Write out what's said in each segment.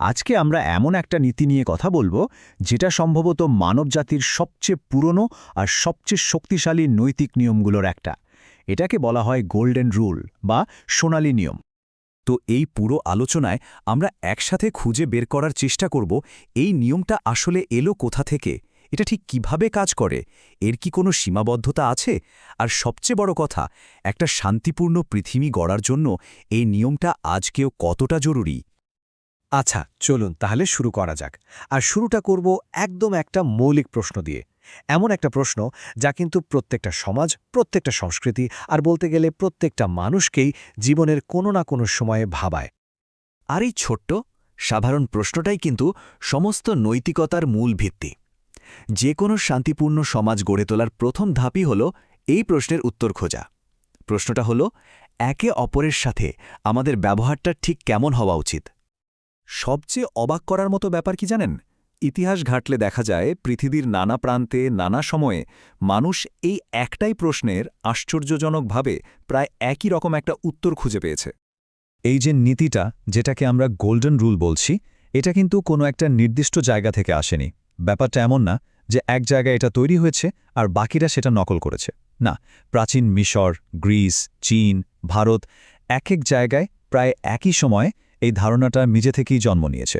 আজকে আমরা এমন একটা নীতি নিয়ে কথা বলব, যেটা সম্ভবত মানবজাতির সবচেয়ে পুরনো আর সবচেয়ে শক্তিশালী নৈতিক নিয়মগুলোর একটা। এটাকে বলা হয় গোল্ডেন রুল বা সোনালী নিয়ম। তো এই পুরো আলোচনায় আমরা একসাথে খুঁজে বের করার চেষ্টা করব, এই নিয়মটা আসলে এলো কোথা থেকে? এটা ঠিক কীভাবে কাজ করে? এর কি কোনো সীমাবদ্ধতা আছে? আর সবচেয়ে বড় কথা, একটা শান্তিপূর্ণ পৃথিবী গড়ার জন্য এই নিয়মটা আজকেও কতটা জরুরি? আচ্ছা চলুন তাহলে শুরু করা যাক। আর শুরুটা করব একদম একটা মৌলিক প্রশ্ন দিয়ে। এমন একটা প্রশ্ন যা কিন্তু প্রত্যেকটা সমাজ, প্রত্যেকটা সংস্কৃতি আর বলতে গেলে প্রত্যেকটা মানুষকেই জীবনের কোনো না কোনো সময়ে ভাবায়। আর এই ছোট্ট, সাধারণ প্রশ্নটাই কিন্তু সমস্ত নৈতিকতার মূল ভিত্তি। যে কোনো শান্তিপূর্ণ সমাজ গড়ে তোলার প্রথম ধাপই হল এই প্রশ্নের উত্তর খোঁজা। প্রশ্নটা হল, একে অপরের সাথে আমাদের ব্যবহারটা ঠিক কেমন হওয়া উচিত? সবচেয়ে অবাক করার মতো ব্যাপার কি জানেন? ইতিহাস ঘাটলে দেখা যায়, পৃথিবীর নানা প্রান্তে, নানা সময়ে মানুষ এই একটাই প্রশ্নের আশ্চর্যজনকভাবে প্রায় একই রকম একটা উত্তর খুঁজে পেয়েছে। এই যে নীতিটা, যেটাকে আমরা গোল্ডেন রুল বলছি, এটা কিন্তু কোনো একটা নির্দিষ্ট জায়গা থেকে আসেনি। ব্যাপারটা এমন না যে এক জায়গায় এটা তৈরি হয়েছে আর বাকিরা সেটা নকল করেছে। না, প্রাচীন মিশর, গ্রিস, চীন, ভারত এক এক জায়গায় প্রায় একই সময়ে এই ধারণাটা নিজে থেকেই জন্ম নিয়েছে।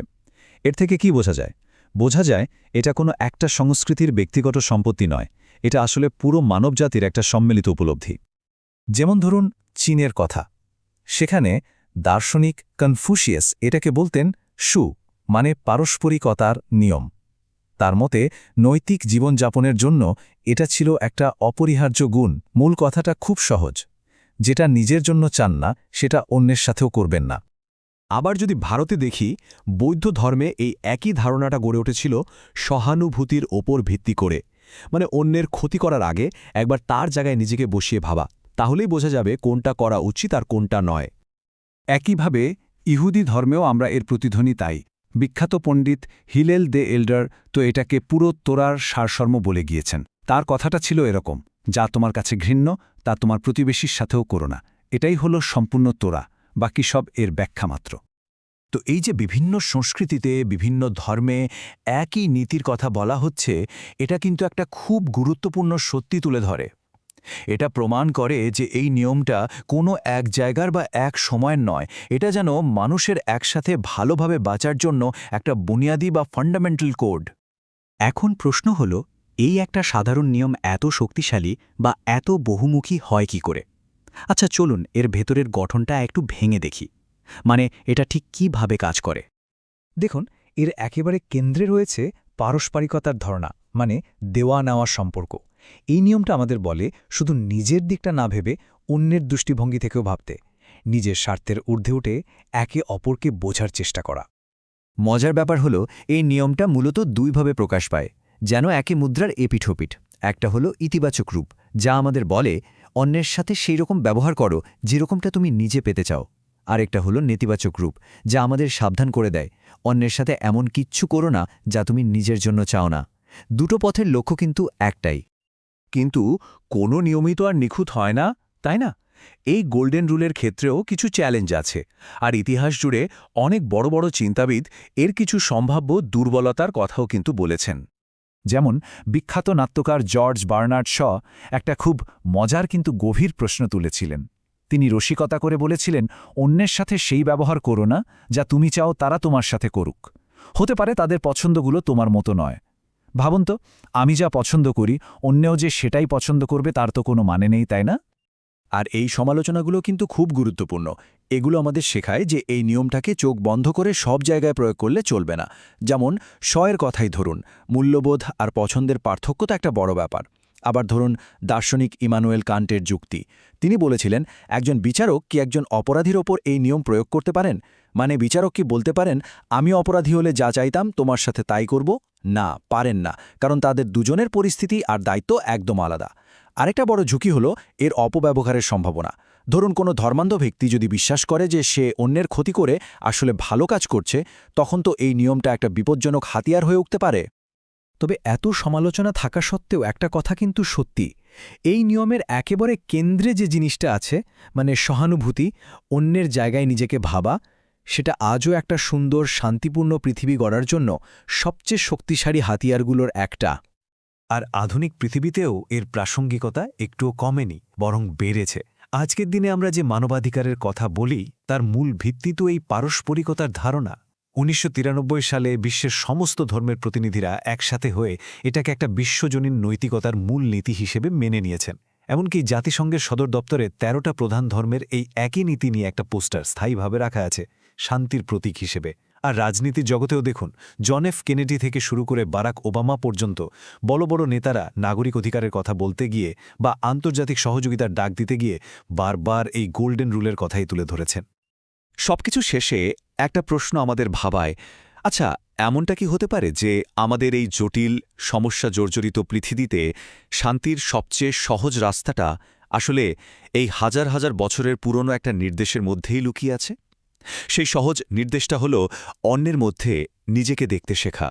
এর থেকে কি বোঝা যায়? বোঝা যায় এটা কোনো একটা সংস্কৃতির ব্যক্তিগত সম্পত্তি নয়, এটা আসলে পুরো মানবজাতির একটা সম্মিলিত উপলব্ধি। যেমন ধরুন চীনের কথা। সেখানে দার্শনিক কনফুসিয়াস এটাকে বলতেন সু মানে পারস্পরিকতার নিয়ম। তার মতে নৈতিক জীবনযাপনের জন্য এটা ছিল একটা অপরিহার্য গুণ। মূল কথাটা খুব সহজ। যেটা নিজের জন্য চান না, সেটা অন্যের সাথেও করবেন না। আবার যদি ভারতে দেখি, বৌদ্ধ ধর্মে এই একই ধারণাটা গড়ে উঠেছিল সহানুভূতির ওপর ভিত্তি করে। মানে অন্যের ক্ষতি করার আগে একবার তার জায়গায় নিজেকে বসিয়ে ভাবা। তাহলেই বোঝা যাবে কোনটা করা উচিত আর কোনটা নয়। একইভাবে, ইহুদি ধর্মেও আমরা এর প্রতিধ্বনি তাই। বিখ্যাত পণ্ডিত হিলেল দে এল্ডার তো এটাকে পুরো তোরার সারসর্ম বলে গিয়েছেন। তার কথাটা ছিল এরকম, যা তোমার কাছে ঘৃণ্য, তা তোমার প্রতিবেশীর সাথেও করো না। এটাই হলো সম্পূর্ণ তোরা। বাকি সব এর ব্যাখ্যা মাত্র। তো এই যে বিভিন্ন সংস্কৃতিতে, বিভিন্ন ধর্মে একই নীতির কথা বলা হচ্ছে, এটা কিন্তু একটা খুব গুরুত্বপূর্ণ সত্যি তুলে ধরে। এটা প্রমাণ করে যে এই নিয়মটা কোনো এক জায়গার বা এক সময়ের নয়, এটা যেন মানুষের একসাথে ভালোভাবে বাঁচার জন্য একটা বুনিয়াদি বা ফান্ডামেন্টাল কোড এখন প্রশ্ন হল, এই একটা সাধারণ নিয়ম এত শক্তিশালী বা এত বহুমুখী হয় কি করে? আচ্ছা চলুন, এর ভেতরের গঠনটা একটু ভেঙে দেখি। মানে এটা ঠিক কীভাবে কাজ করে? দেখুন, এর একেবারে কেন্দ্রে রয়েছে পারস্পরিকতার ধারণা মানে দেওয়া নেওয়ার সম্পর্ক। এই নিয়মটা আমাদের বলে শুধু নিজের দিকটা না ভেবে অন্যের দৃষ্টিভঙ্গি থেকেও ভাবতে, নিজের স্বার্থের ঊর্ধ্বে উঠে একে অপরকে বোঝার চেষ্টা করা। মজার ব্যাপার হলো, এই নিয়মটা মূলত দুইভাবে প্রকাশ পায়, যেন একে মুদ্রার এপিঠোপিঠ একটা হলো ইতিবাচক রূপ, যা আমাদের বলে অন্যের সাথে সেই রকম ব্যবহার করো যেরকমটা তুমি নিজে পেতে চাও। আরেকটা হলো নেতিবাচক রূপ, যা আমাদের সাবধান করে দেয়। অন্যের সাথে এমন কিচ্ছু করো না যা তুমি নিজের জন্য চাও না। দুটো পথের লক্ষ্য কিন্তু একটাই। কিন্তু কোনো নিয়মিত আর নিখুঁত হয় না, তাই না? এই গোল্ডেন রুলের ক্ষেত্রেও কিছু চ্যালেঞ্জ আছে, আর ইতিহাস জুড়ে অনেক বড় বড় চিন্তাবিদ এর কিছু সম্ভাব্য দুর্বলতার কথাও কিন্তু বলেছেন। যেমন বিখ্যাত নাট্যকার জর্জ বার্নার্ড শ একটা খুব মজার কিন্তু গভীর প্রশ্ন তুলেছিলেন। তিনি রসিকতা করে বলেছিলেন, অন্যের সাথে সেই ব্যবহার করো না, যা তুমি চাও তারা তোমার সাথে করুক। হতে পারে তাদের পছন্দগুলো তোমার মতো নয়। ভাবুন তো, আমি যা পছন্দ করি, অন্যেও যে সেটাই পছন্দ করবে তার তো কোনো মানে নেই, তাই না? আর এই সমালোচনাগুলো কিন্তু খুব গুরুত্বপূর্ণ। এগুলো আমাদের শেখায় যে এই নিয়মটাকে চোখ বন্ধ করে সব জায়গায় প্রয়োগ করলে চলবে না। যেমন, শয়ের কথাই ধরুন, মূল্যবোধ আর পছন্দের পার্থক্য তো একটা বড় ব্যাপার। আবার ধরুন, দার্শনিক ইমানুয়েল কান্টের যুক্তি। তিনি বলেছিলেন, একজন বিচারক কি একজন অপরাধীর ওপর এই নিয়ম প্রয়োগ করতে পারেন? মানে বিচারক কি বলতে পারেন, আমি অপরাধী হলে যা চাইতাম তোমার সাথে তাই করব? না, পারেন না, কারণ তাদের দুজনের পরিস্থিতি আর দায়িত্ব একদম আলাদা। আরেকটা বড় ঝুঁকি হলো এর অপব্যবহারের সম্ভাবনা। ধরুন কোনো ধর্মান্ধ ব্যক্তি যদি বিশ্বাস করে যে সে অন্যের ক্ষতি করে, আসলে ভালো কাজ করছে, তখন তো এই নিয়মটা একটা বিপজ্জনক হাতিয়ার হয়ে উঠতে পারে। তবে এত সমালোচনা থাকা সত্ত্বেও একটা কথা কিন্তু সত্যি। এই নিয়মের একেবারে কেন্দ্রে যে জিনিসটা আছে মানে সহানুভূতি, অন্যের জায়গায় নিজেকে ভাবা, সেটা আজও একটা সুন্দর, শান্তিপূর্ণ পৃথিবী গড়ার জন্য সবচেয়ে শক্তিশালী হাতিয়ারগুলোর একটা। আর আধুনিক পৃথিবীতেও এর প্রাসঙ্গিকতা একটুও কমেনি, বরং বেড়েছে। আজকের দিনে আমরা যে মানবাধিকারের কথা বলি, তার মূল ভিত্তি তো এই পারস্পরিকতার ধারণা। উনিশশো তিরানব্বই সালে বিশ্বের সমস্ত ধর্মের প্রতিনিধিরা একসাথে হয়ে এটাকে একটা বিশ্বজনীন নৈতিকতার মূল নীতি হিসেবে মেনে নিয়েছেন। এমনকি জাতিসংঘের সদর দপ্তরে ১৩টা প্রধান ধর্মের এই একই নীতি নিয়ে একটা পোস্টার স্থায়ীভাবে রাখা আছে, শান্তির প্রতীক হিসেবে। আর রাজনীতির জগতেও দেখুন, জন এফ কেনেডি থেকে শুরু করে বারাক ওবামা পর্যন্ত বড় বড় নেতারা নাগরিক অধিকারের কথা বলতে গিয়ে বা আন্তর্জাতিক সহযোগিতার ডাক দিতে গিয়ে বারবার এই গোল্ডেন রুলের কথাই তুলে ধরেছেন। সবকিছু শেষে একটা প্রশ্ন আমাদের ভাবায় আচ্ছা এমনটা কি হতে পারে যে আমাদের এই জটিল, সমস্যা জর্জরিত পৃথিবীতে শান্তির সবচেয়ে সহজ রাস্তাটা আসলে এই হাজার হাজার বছরের পুরনো একটা নির্দেশের মধ্যেই লুকিয়ে আছে? সেই সহজ নির্দেশটা হল অন্যের মধ্যে নিজেকে দেখতে শেখা।